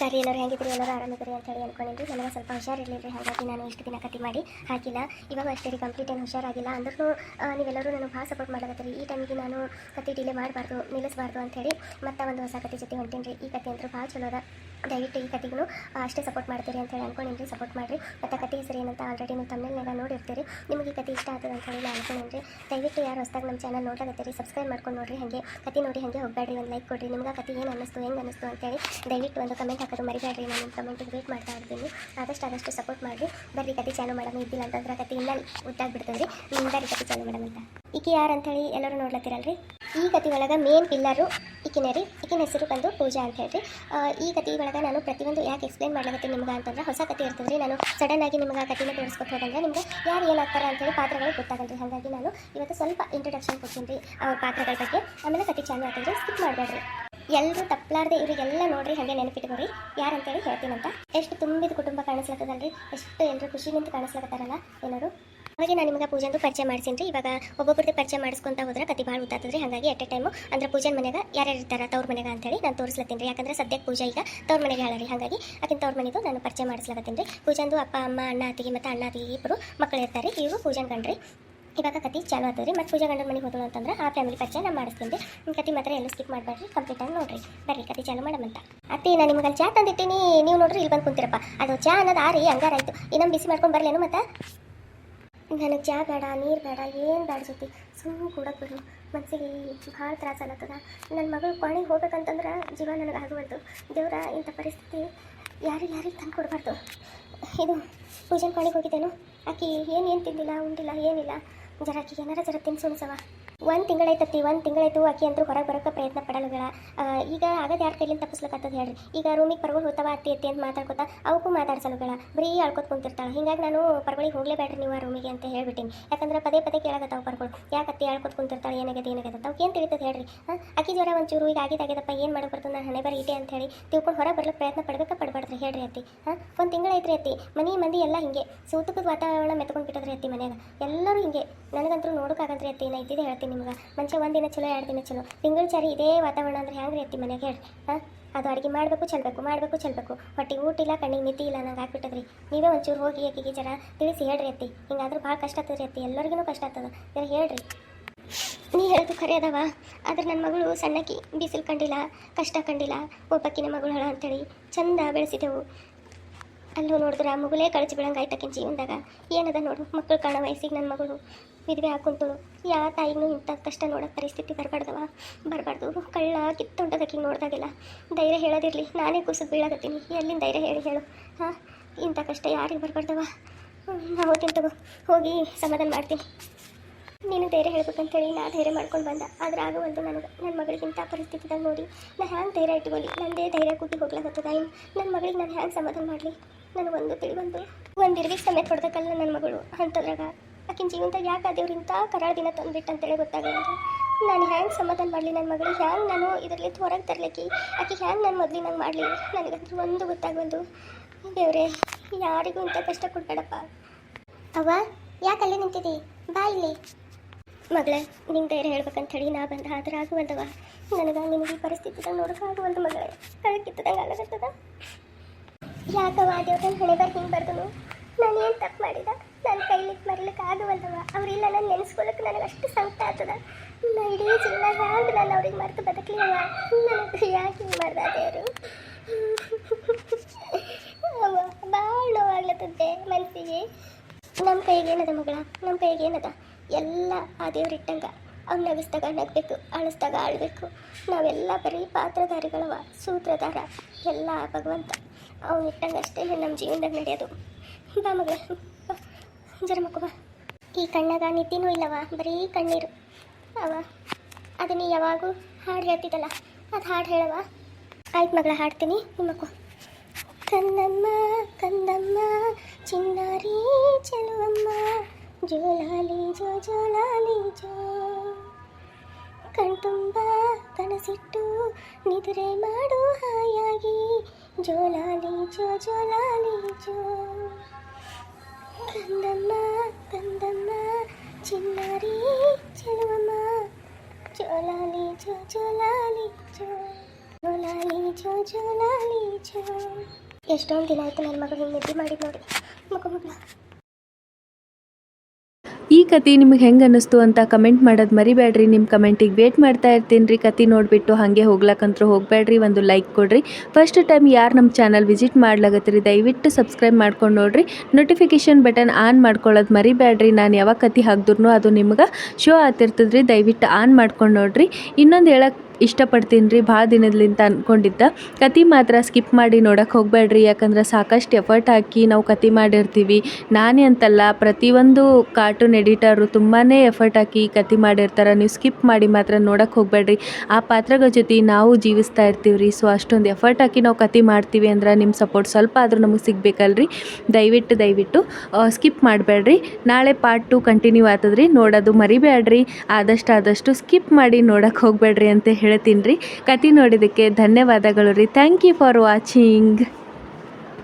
ನಮಸ್ಕಾರ ರೀ, ಎಲ್ಲರೂ ಹೆಂಗಿದ್ರಿ ಎಲ್ಲರೂ ಆರಾಮಿದ್ರಿ ಅಂತ ಹೇಳಿ ಅನ್ಕೊಂಡಿದ್ರಿ ನನಗೆ ಸ್ವಲ್ಪ ಹುಷಾರಿರಲಿಲ್ಲ ಹಾಗಾಗಿ ನಾನು ಇಷ್ಟು ದಿನ ಕತಿ ಮಾಡಿ ಹಾಕಿಲ್ಲ. ಇವಾಗ ಅಷ್ಟೇ ರೀ ಕಂಪ್ಲೀಟ್ ಏನು ಹುಷಾರಾಗಿಲ್ಲ. ಅಂದ್ರೂ ನೀವೆಲ್ಲರೂ ನನಗೆ ಭಾಳ ಸಪೋರ್ಟ್ ಮಾಡಕತ್ತೀರಿ ಈ ಟೈಮಿಗೆ ನಾನು ಕತೆ ಡಿಲೇ ಮಾಡಬಾರ್ದು, ನಿಲ್ಲಿಸಬಾರ್ದು ಹೇಳಿ ಮತ್ತೆ ಒಂದು ಹೊಸ ಕತೆ ಜೊತೆ ಹೊಂಟೀನಿ ರೀ ಈ ಕತೆ ಅಂತೂ ಭಾಳ ಚಲೋ ಅದ. ದಯವಿಟ್ಟು ಈ ಕತೆಗೂ ಅಷ್ಟೇ ಸಪೋರ್ಟ್ ಮಾಡ್ತೀರಿ ಅಂತ ಹೇಳಿ ಅನ್ಕೊಂಡಿನಿ ಸಪೋರ್ಟ್ ಮಾಡಿರಿ. ಮತ್ತು ಕತೆ ಹೆಸರು ಏನಂತ ಆಲ್ರೆಡಿ ನೀವು ತಮ್ಮನೆಲ್ಲ ನೋಡಿರ್ತೀರಿ. ನಿಮಗೆ ಈ ಕತೆ ಇಷ್ಟ ಆಗ್ತದೆ ಅಂತ ಹೇಳಿ ನಾನು ಅನ್ಕೊಂಡಿನಿ ದಯವಿಟ್ಟು ಯಾರು ಹೊಸ್ದಾಗ ನಮ್ಮ ಚಾನಲ್ ನೋಡ್ಲಾಗತ್ತೀರಿ ಸಬ್ಸ್ಕ್ರೈಬ್ ಮಾಡ್ಕೊಂಡು ನೋಡಿರಿ, ಹಾಗೆ ಕತೆ ನೋಡಿ ಹಾಗೆ ಹೋಗಬೇಡ್ರಿ, ಒಂದು ಲೈಕ್ ಕೊಡ್ರಿ. ನಿಮ್ಗೆ ಕತೆ ಏನು ಅನ್ನಿಸ್ತು, ಹೆಂಗೆ ಅನ್ನಿಸ್ತು ಅಂತೇಳಿ ದಯವಿಟ್ಟು ಒಂದು ಕಮೆಂಟ್ ಹಾಕೋದು ಮರಿಬೇಡ್ರಿ. ನಾನು ನಿಮ್ಮ ಕಮೆಂಟಿಗೆ ವೇಟ್ ಮಾಡ್ತಾ ಇರ್ತೀನಿ. ಆದಷ್ಟು ಆದಷ್ಟು ಸಪೋರ್ಟ್ ಮಾಡಿರಿ. ಬರ್ರಿ ಕತೆ ಚಾಲು ಮಾಡೋಣ ಇದ್ದಿಲ್ಲ ಅಂತಂದ್ರೆ ಕತೆ ಇನ್ನೂ ಉದ್ದಾಗ್ಬಿಡ್ತದೆ ರೀ ಬರ್ರಿ ಕತೆ ಚಾಲು ಮಾಡೋಣ ಅಂತ. ಈಕೆ ಯಾರು ಅಂತೇಳಿ ಎಲ್ಲರೂ ನೋಡ್ಲತ್ತೀರಲ್ರಿ? ಈ ಕತೆ ಒಳಗೆ ಮೇನ್ ಪಿಲ್ಲರು ಈಕಿನ ರೀ. ಈಕಿನ ಹೆಸರು ಬಂದು ಪೂಜಾ ಅಂತ ಹೇಳ್ರಿ. ಈ ಕತೆ ಒಳಗೆ ನಾನು ಪ್ರತಿಯೊಂದು ಯಾಕೆ ಎಕ್ಸ್ಪ್ಲೇನ್ ಮಾಡ್ಲಿಕ್ಕೆ ನಿಮ್ಗೆ ಅಂತಂದ್ರೆ ಹೊಸ ಕತೆ ಇರ್ತದೆ ನಾನು ಸಡನ್ ಆಗಿ ನಿಮ್ಗೆ ಆ ಕತೆನ ತೋರಿಸ್ಕೊಟ್ಟು ಹೋದಂದ್ರೆ ನಿಮ್ಗೆ ಯಾರು ಏನಾಗ್ತಾರೆ ಅಂತೇಳಿ ಪಾತ್ರಗಳು ಗೊತ್ತಾಗಲ್ರಿ. ಹಾಗಾಗಿ ನಾನು ಇವತ್ತು ಸ್ವಲ್ಪ ಇಂಟ್ರಡಕ್ಷನ್ ಕೊಡ್ತೀನಿ ಅವ್ರ ಪಾತ್ರಗಳ ಬಗ್ಗೆ. ಆಮೇಲೆ ಕತೆ ಚಾಲು ಆಗ್ತದೆ ಸ್ಕಿಪ್ ಮಾಡಬೇಡ್ರಿ. ಎಲ್ಲರೂ ತಪ್ಪಲಾರ್ದೆ ಇವರಿಗೆಲ್ಲ ನೋಡ್ರಿ, ಹಾಗೆ ಯಾರು ಯಾರಂತೇಳಿ ಹೇಳ್ತೀನಂತ. ಎಷ್ಟು ತುಂಬಿದ ಕುಟುಂಬ ಕಾಣಿಸ್ಲತ್ತದಲ್ರಿ. ಎಷ್ಟು ಎಲ್ಲರೂ ಖುಷಿ ನಿಂತು ಕಾಣಿಸ್ಲಾಗತ್ತಾರಲ್ಲ ಎಲ್ಲರೂ ಅವಾಗ ನಾನು ನಿಮಗೆ ಪೂಜೆಂದು ಪರಿಚಯ ಮಾಡ್ಸೀನಿ ಇವಾಗ ಒಬ್ಬೊಬ್ಬರದ್ದು ಪರಿಚಯ ಮಾಡಿಸ್ಕೊಂತ ಹೋದ್ರೆ ಕತಿ ಭಾಳ ಗೊತ್ತಾಗ್ತದ್ರಿ ಹಾಗಾಗಿ ಎಟ್ ಎ ಟೈಮು ಅಂದ್ರೆ ಪೂಜೆ ಮನೆಗೆ ಯಾರ್ಯಾರು ಇರ್ತಾರೆ ತವ್ರ ಮನೆಗೆ ಅಂತೇಳಿ ನಾನು ತೋರಿಸ್ಲತ್ತೀನಿ ರೀ. ಯಾಕಂದ್ರೆ ಸದ್ಯಕ್ಕೆ ಪೂಜೆ ಈಗ ತವ್ರ ಮನೆಗೆ ಹೇಳಿ ಹಾಗಾಗಿ ಆಕಿನ ತವ್ರ ಮನೆದು ನಾನು ಪರಿಚಯ ಮಾಡಿಸ್ಲತ್ತೀನಿ ರೀ. ಪೂಜೆಂದು ಅಪ್ಪ, ಅಮ್ಮ, ಅಣ್ಣ ಅತ್ತಿಗೆ ಮತ್ತು ಅಣ್ಣ ಅತ್ತಿಗೆ ಇಬ್ಬರು ಮಕ್ಕಳು ಇರ್ತಾರೆ ಇವರು ಪೂಜನ್ ಗಂಡ್ರಿ ಇವಾಗ ಕತಿ ಚಾಲು ಆಗ್ತದೆ ರೀ. ಮತ್ತು ಪೂಜಾ ಗಂಡನ ಮನೆಗೆ ಹೋದಳು ಅಂತಂದ್ರೆ ಆ ಫ್ಯಾಮಿಲಿ ಪರಿಚಯ ನಾನು ಮಾಡಿಸ್ತೀನಿ ರೀ. ಕತಿ ಮಾತ್ರ ಎಲ್ಲ ಸ್ಕಿಪ್ ಮಾಡಬೇಡ್ರಿ ಕಂಪ್ಲೀಟ್ ಆಗಿ ನೋಡ್ರಿ. ಬರ್ರಿ ಕತಿ ಚಾಲು ಮಾಡಮಂತ ಅತ್ತಿ, ನಾನು ನಿಮಗೆ ಚಾ ತಂದಿಟ್ಟಿನಿ. ನೀವು ನೋಡ್ರಿ ಇಲ್ಲಿ ಬಂದು ಕುಂತಿರಪ್ಪ. ಅದು ಚಾ ಅನ್ನೋದು ಆರಿ, ಹಂಗಾರ ಆಯ್ತು. ಇನ್ನೊಂದು ಬಿಸಿ ಮಾಡ್ಕೊಂಡು ಬರಲೇನು ಮತ್ತೆ? ನನಗೆ ಚಾ ಬೇಡ, ನೀರು ಬೇಡ, ಏನು ಬೇಡ ಜೊತೆ ಸುಮ್ಮನೆ ಕೂಡಕ್ಕೆ ಬಿಡು. ಮನಸ್ಸಿಗೆ ಭಾಳ ತ್ರಾಸ ಆಗತ್ತದ. ನನ್ನ ಮಗಳು ಕೊನೆಗೆ ಹೋಗ್ಬೇಕಂತಂದ್ರೆ ಜೀವ ನನಗೆ ಆಗುವಲ್ದು. ದೇವರ ಇಂಥ ಪರಿಸ್ಥಿತಿ ಯಾರಿಗೆ ಯಾರಿಗೆ ತಂದು ಕೊಡಬಾರ್ದು? ಇದು ಪೂಜೆ ಕೊನೆಗೆ ಹೋಗಿದ್ದೇನು? ಆಕೆ ಏನು ತಿಂದಿಲ್ಲ, ಉಂಡಿಲ್ಲ, ಏನಿಲ್ಲ. ಜರ ಆಕಿಗೆ ಏನಾರ ಜರ ತಿನ್ಸು ಉಣ್ಸವ ಒಂದು ತಿಂಗಳಾಯ್ತತ್ತಿ ಒಂದು ತಿಂಗಳಾಯ್ತು ಆಕಿ ಅಂತೂ ಹೊರಗೆ ಬರೋಕೆ ಪ್ರಯತ್ನ ಪಡಲ್ಲಗಳ. ಈಗ ಆಗದ ಯಾರ ಕೈಲಿಂದ ತಪ್ಪಿಸ್ಲಕ್ಕತ್ತದ ಹೇಳ್ರಿ. ಈಗ ರೂಮಿಗೆ ಪರ್ಗಳು ಹೋಗ್ತಾವ ಅತ್ತಿ ಅತ್ತಿ ಅಂತ ಮಾತಾಡ್ಕೊತ ಅವಕ್ಕೂ ಮಾತಾಡ್ಸಲುಗಳ. ಬರೀ ಅಳ್ಕೊತ ಕುಂತಿರ್ತಾಳೆ. ಹಿಂಗಾಗಿ ನಾನು ಪರ್ಗಳಿಗೆ ಹೋಗ್ಲೇಬೇಡ್ರಿ ನೀವು ಆ ರೂಮಿಗೆ ಅಂತ ಹೇಳ್ಬಿಟ್ಟಿನಿ. ಯಾಕಂದ್ರೆ ಪದೇ ಪದೇ ಕೇಳಾಗತ್ತಾವ ಪರ್ಗಳು ಯಾಕೆ ಅತ್ತಿ ಅಳ್ಕೊತ ಕುಂತಿರ್ತಾಳೆ ಏನಾಗೈತೆ ಏನಾಗತ್ತ ಅವ್ಕೆ ಏನು ತಿಳಿತದೆ ಹೇಳ್ರಿ? ಅಕ್ಕಿ ಜ್ವರ ಒಂಚೂರು ಈಗ ಆಗಿದಾಗ್ಯದಪ್ಪ ಏನು ಮಾಡಬಾರ್ದು ಬರ್ತದೆ ನಾನು ಹಣೆ ಬರೀ ಇಟೆ ಅಂತ ಹೇಳಿ ತಿಳ್ಕೊಂಡು ಹೊರಗೆ ಬರ್ಲಿಕ್ಕೆ ಪ್ರಯತ್ನ ಪಡ್ಬೇಕಾ ಪಡ್ಬಾರ್ದ್ರಿ ಹೇಳ್ರಿ ಅತ್ತಿ. ಹಾಂ ಒಂದು ತಿಂಗಳೈತ್ರಿ ಅತ್ತಿ. ಮನೆ ಮಂದಿ ಎಲ್ಲ ಹಿಂಗೆ. ಸೂತಕದ ವಾತಾವರಣ ಮೆತ್ಕೊಂಡು ಬಿಟ್ಟದ್ರಿ ಅತ್ತಿ ಮನೆಯಾಗ. ಎಲ್ಲರೂ ಹಿಂಗೆ. ನನಗಂತೂ ನೋಡೋಕ್ಕಾಗಲ್ರಿ ಅತ್ತಿ ನಾ ಇದ್ದಿದ್ದೆ ಹೇಳ್ತೀನಿ ನಿಮ್ಗೆ. ಮನುಷ್ಯ ಒಂದಿನ ಚಲೋ, ಎರಡು ದಿನ ಚಲೋ. ತಿಂಗಳು ಚಾರಿ ಇದೇ ವಾತಾವರಣ ಅಂದ್ರೆ ರೀ ಅತ್ತಿ ಮನೆಗೆ ಹೇಳಿ ಹಾಂ? ಅದು ಅಡುಗೆ ಮಾಡಬೇಕು, ಚೆಲ್ಬೇಕು ಮಾಡಬೇಕು, ಚೆಲ್ಬೇಕು. ಹೊಟ್ಟಿಗೆ ಊಟ ಇಲ್ಲ, ಕಣ್ಣಿಗೆ ಮಿತಿ ಇಲ್ಲ, ನಂಗೆ ಆಗ್ಬಿಟ್ಟದ್ರಿ. ನೀವೇ ಒಂಚೂರು ಹೋಗಿ ಆಕಿಗೆ ಜರ ತಿಳಿಸಿ ಹೇಳ್ರಿ ಅತ್ತಿ. ಹಿಂಗಾದ್ರೂ ಭಾಳ ಕಷ್ಟ ಆಗ್ತದ್ರಿ ಅತ್ತಿ. ಎಲ್ಲರಿಗೂ ಕಷ್ಟ ಆಗ್ತದ ಜರ ಹೇಳ್ರಿ. ನೀ ಹೇಳೋದು ಖರೆ ಅದಾವ. ಆದ್ರೆ ನನ್ನ ಮಗಳು ಸಣ್ಣಕಿ ಬಿಸಿಲು ಕಂಡಿಲ್ಲ, ಕಷ್ಟ ಕಂಡಿಲ್ಲ. ಒಬ್ಬಕ್ಕಿನ ಮಗಳು ಹೇಳ ಅಂತೇಳಿ ಚಂದ ಬೆಳೆಸಿದೆವು. ಅಲ್ಲೂ ನೋಡಿದ್ರೆ ಆ ಮಗುಲೇ ಕಳಚಿ ಬಿಡಂಗೆ ಆಯ್ತಕ್ಕಿನ ಜೀವನದಾಗ. ಏನದ ನೋಡು, ಮಕ್ಕಳು ಕಾಣೋ ವಯಸ್ಸಿಗೆ ನನ್ನ ಮಗಳು ವಿಧವೆ ಹಾಕೊಂತಳು ಯಾ ತಾಯಿನೂ ಇಂಥ ಕಷ್ಟ ನೋಡೋ ಪರಿಸ್ಥಿತಿ ಬರಬಾರ್ದವ. ಬರಬಾರ್ದು. ಕಳ್ಳ ಕಿತ್ತೊಂಟದಕ್ಕಿಂಗೆ ನೋಡ್ದಾಗೆಲ್ಲ. ಧೈರ್ಯ ಹೇಳೋದಿರಲಿ, ನಾನೇ ಕುಸಿದು ಬೀಳಕತ್ತೀನಿ. ಎಲ್ಲಿಂದ ಧೈರ್ಯ ಹೇಳಿ ಹೇಳು. ಹಾಂ, ಇಂಥ ಕಷ್ಟ ಯಾರಿಗೆ ಬರಬಾರ್ದವ? ನಾವು ತಗೋ. ಹೋಗಿ ಸಮಾಧಾನ ಮಾಡ್ತೀನಿ. ನೀನು ಧೈರ್ಯ ಹೇಳ್ಬೇಕಂತೇಳಿ ನಾ ಧೈರ್ಯ ಮಾಡ್ಕೊಂಡು ಬಂದ. ಆದ್ರೆ ಒಂದು ನನಗೆ. ನನ್ನ ಮಗಳಿಗೆ ಇಂಥ ಪರಿಸ್ಥಿತಿದಾಗ ನೋಡಿ ನಾನು ಹ್ಯಾಂಗೆ ಧೈರ್ಯ ಇಟ್ಕೊಳ್ಳಿ ನಂದೇ ಧೈರ್ಯ ಕೂಗಿ ಹೋಗ್ಲಾಗತ್ತದ ನನ್ನ ಮಗಳಿಗೆ ನಾನು ಹ್ಯಾಂಗೆ ಸಮಾಧಾನ ಮಾಡಲಿ? ನನಗೊಂದು ತಿಳಿಬಂದು ಒಂದು ಇರ್ವಿಗೆ ಸಮೇತ ಹೊಡೆದಕ್ಕಲ್ಲ ನನ್ನ ಮಗಳು ಅಂತಂದ್ರಾಗ ಆಕಿನ ಜೀವಂತ ಯಾಕೆ ದೇವ್ರು ಇಂಥ ಕರಾಳ ದಿನ ತಂದ್ಬಿಟ್ಟು ಅಂತೇಳಿ ಗೊತ್ತಾಗಲ್ಲ ನಾನು ಹ್ಯಾಂಗೆ ಸಮಾಧಾನ ಮಾಡಲಿ ನನ್ನ ಮಗಳು? ಹ್ಯಾಂಗೆ ನಾನು ಇದರಲ್ಲಿ ಹೊರಗೆ ತರಲಿಕ್ಕೆ? ಆಕೆ ಹ್ಯಾಂಗೆ ನಾನು ಮೊದಲು ನಂಗೆ ಮಾಡಲಿ? ನನಗಂತೂ ಒಂದು ಗೊತ್ತಾಗಲ್ದು ದೇವ್ರೆ, ಯಾರಿಗೂ ಇಂಥ ಕಷ್ಟ ಕೊಡ್ಬೇಡಪ್ಪ. ಅವ್ವ, ಯಾಕೆ ಅಲ್ಲೇ ನಿಂತಿದ್ದಿ? ಬಾ ಇಲ್ಲಿ. ಮಗಳೇ ನಿಂಗೆ ಧೈರ್ಯ ಹೇಳ್ಬೇಕಂತ ಹೇಳಿ ನಾ ಬಂದ ಆದ್ರೆ ಆಗುವಂತವ ನನಗೆ ನಿಮಗೆ ಪರಿಸ್ಥಿತಿದಾಗ ನೋಡೋಕೆ ಆಗುವಲ್ದು ಮಗಳೇ. ಕಳಕ್ಕಿತ್ತದಂಗೆ ಆಗತ್ತದ ಯಾಕವ ದೇವ್ರನ್ನ ಹಣೆ ಬರ್ ಹಿಂಗೆ ಬರ್ದನು ನಾನು ಏನು ತಪ್ಪು ಮಾಡಿದ? ನನ್ನ ಕೈಲಿಕ್ಕೆ ಮರಿಲಿಕ್ಕೆ ಆಗುವಲ್ದವ ಅವರಿಲ್ಲ ನಾನು ನೆನೆಸ್ಕೊಳ್ಳೋಕೆ ನನಗೆ ಅಷ್ಟು ಸಂಕಟ ಆಗ್ತದ. ನಾ ಇಡೀ ಜೀವನ ಹ್ಯಾಂಗೆ ನಾನು ಅವ್ರಿಗೆ ಮರೆತು ಬದುಕಲಿಲ್ಲ. ನನ್ನ ನನಗೆ ಯಾಕೆ ಹಿಂಗೆ ಮಾಡ್ದ ದೇವರು ಅವ ಭಾಳ ನೋವಾಗ್ಲತ್ತದೆ ಮನಸ್ಸಿಗೆ ನಮ್ಮ ಕೈಗೆ ಏನದ ಮಗಳ? ನಮ್ಮ ಕೈಗೆ ಏನದ? ಎಲ್ಲ ಆ ದೇವ್ರಿಟ್ಟಂಗ ಅವ್ನು ನಗಿಸ್ದಾಗ ನಗಬೇಕು ಅಳಿಸ್ದಾಗ ಆಳ್ಬೇಕು. ನಾವೆಲ್ಲ ಬರೀ ಪಾತ್ರಧಾರಿಗಳವ, ಸೂತ್ರಧಾರ, ಎಲ್ಲ ಭಗವಂತ. ಅವ್ನು ಇಟ್ಟಂಗ ಅಷ್ಟೇ ನಮ್ಮ ಜೀವನದಾಗ ನಡೆಯೋದು. ಬಾ ಮಗ ಬಾ. ಜರ ಮಕ್ಕ ಬಾ. ಈ ಕಣ್ಣಾಗ ನಿದ್ದಿನೂ ಇಲ್ಲವ, ಬರೀ ಕಣ್ಣೀರು. ಅವ ಅದನ್ನು ಯಾವಾಗೂ ಹಾಡು ಹೇಳ್ತಿದ್ದಲ್ಲ, ಅದು ಹಾಡು ಹೇಳವ ಆಯ್ತು ಮಗಳ, ಹಾಡ್ತೀನಿ, ನಿಮ್ಮಕ್ಕೂ. ಕಂದಮ್ಮ ಕಂದಮ್ಮ ಚಿನ್ನಾರಿ ಚೆಲುವಮ್ಮ ಜೋಲಾಲಿ ಜೋ ಜೋಲಾಲಿ ಜೋ. ಕಣ್ತುಂಬ ಕನಸಿಟ್ಟು ನಿದ್ರೆ ಮಾಡು ಹಾಯಾಗಿ. ಜೋಲಾಲಿ ಜೋ ಜೋಲಾಲಿ ಜೋ. ಕಂದಮ್ಮ ಕಂದಮ್ಮ ಚಿನ್ನಾರಿ ಚೆಲುವಮ್ಮ. ಜೋಲಾಲಿ ಜೋ ಜೋಲಾಲಿ ಜೋ. ಜೋಲಾಲಿ ಜೋ ಜೋಲಾಲಿ ಜೋ. ಎಷ್ಟೊಂದು ದಿನ ಆಯ್ತು ನನ್ನ ಮಗಳು ಹಿಂಗೆ ನಿದ್ದೆ ಮಾಡಿದ್ ನೋಡಿ. ಮಗ ಮಗಳ. ಈ ಕತೆ ನಿಮಗೆ ಹೆಂಗೆ ಅನ್ನಿಸ್ತು ಅಂತ ಕಮೆಂಟ್ ಮಾಡೋದು ಮರಿಬೇಡ್ರಿ. ನಿಮ್ಮ ಕಮೆಂಟಿಗೆ ವೇಟ್ ಮಾಡ್ತಾ ಇರ್ತೀನಿ ರೀ ಕತೆ ನೋಡಿಬಿಟ್ಟು ಹಾಗೆ ಹೋಗ್ಲಕ್ಕಂತೂ ಹೋಗಬೇಡ್ರಿ. ಒಂದು ಲೈಕ್ ಕೊಡ್ರಿ. ಫಸ್ಟ್ ಟೈಮ್ ಯಾರು ನಮ್ಮ ಚಾನಲ್ ವಿಸಿಟ್ ಮಾಡ್ಲಾಗತ್ತೀರಿ ದಯವಿಟ್ಟು ಸಬ್ಸ್ಕ್ರೈಬ್ ಮಾಡ್ಕೊಂಡು ನೋಡ್ರಿ. ನೋಟಿಫಿಕೇಷನ್ ಬಟನ್ ಆನ್ ಮಾಡ್ಕೊಳ್ಳೋದು ಮರಿಬೇಡ್ರಿ. ನಾನು ಯಾವಾಗ ಕತೆ ಹಾಕಿದ್ರು ಅದು ನಿಮ್ಗೆ ಶೋ ಆಗ್ತಿರ್ತದ್ರಿ. ದಯವಿಟ್ಟು ಆನ್ ಮಾಡ್ಕೊಂಡು ನೋಡ್ರಿ. ಇನ್ನೊಂದು ಹೇಳಕ್ಕೆ ಇಷ್ಟಪಡ್ತೀನಿ ರೀ ಭಾಳ ದಿನದಿಂದ ಅಂದ್ಕೊಂಡಿದ್ದ ಕತೆ ಮಾತ್ರ ಸ್ಕಿಪ್ ಮಾಡಿ ನೋಡೋಕೆ ಹೋಗಬೇಡ್ರಿ, ಯಾಕಂದ್ರೆ ಸಾಕಷ್ಟು ಎಫರ್ಟ್ ಹಾಕಿ ನಾವು ಕತೆ ಮಾಡಿರ್ತೀವಿ. ನಾನೇ ಅಂತಲ್ಲ, ಪ್ರತಿಯೊಂದು ಕಾರ್ಟೂನ್ ಎಡಿಟರು ತುಂಬಾ ಎಫರ್ಟ್ ಹಾಕಿ ಕತೆ ಮಾಡಿರ್ತಾರೆ. ನೀವು ಸ್ಕಿಪ್ ಮಾಡಿ ಮಾತ್ರ ನೋಡೋಕೆ ಹೋಗಬೇಡ್ರಿ. ಆ ಪಾತ್ರಗಳ ಜೊತೆ ನಾವು ಜೀವಿಸ್ತಾ ಇರ್ತೀವಿ ರೀ ಸೊ ಅಷ್ಟೊಂದು ಎಫರ್ಟ್ ಹಾಕಿ ನಾವು ಕತೆ ಮಾಡ್ತೀವಿ ಅಂದ್ರೆ ನಿಮ್ಮ ಸಪೋರ್ಟ್ ಸ್ವಲ್ಪ ಆದರೂ ನಮಗೆ ಸಿಗಬೇಕಲ್ರಿ. ದಯವಿಟ್ಟು ದಯವಿಟ್ಟು ಸ್ಕಿಪ್ ಮಾಡಬೇಡ್ರಿ. ನಾಳೆ ಪಾರ್ಟ್ ಟು ಕಂಟಿನ್ಯೂ ಆಗ್ತದ್ರಿ ನೋಡೋದು ಮರಿಬೇಡ್ರಿ ಆದಷ್ಟು ಆದಷ್ಟು ಸ್ಕಿಪ್ ಮಾಡಿ ನೋಡೋಕೆ ಹೋಗಬೇಡ್ರಿ ಅಂತ ಹೇಳ್ತೀನಿ ರೀ. ಕತೆ ನೋಡಿದ್ದಕ್ಕೆ ಧನ್ಯವಾದಗಳು ರೀ. Thank you for watching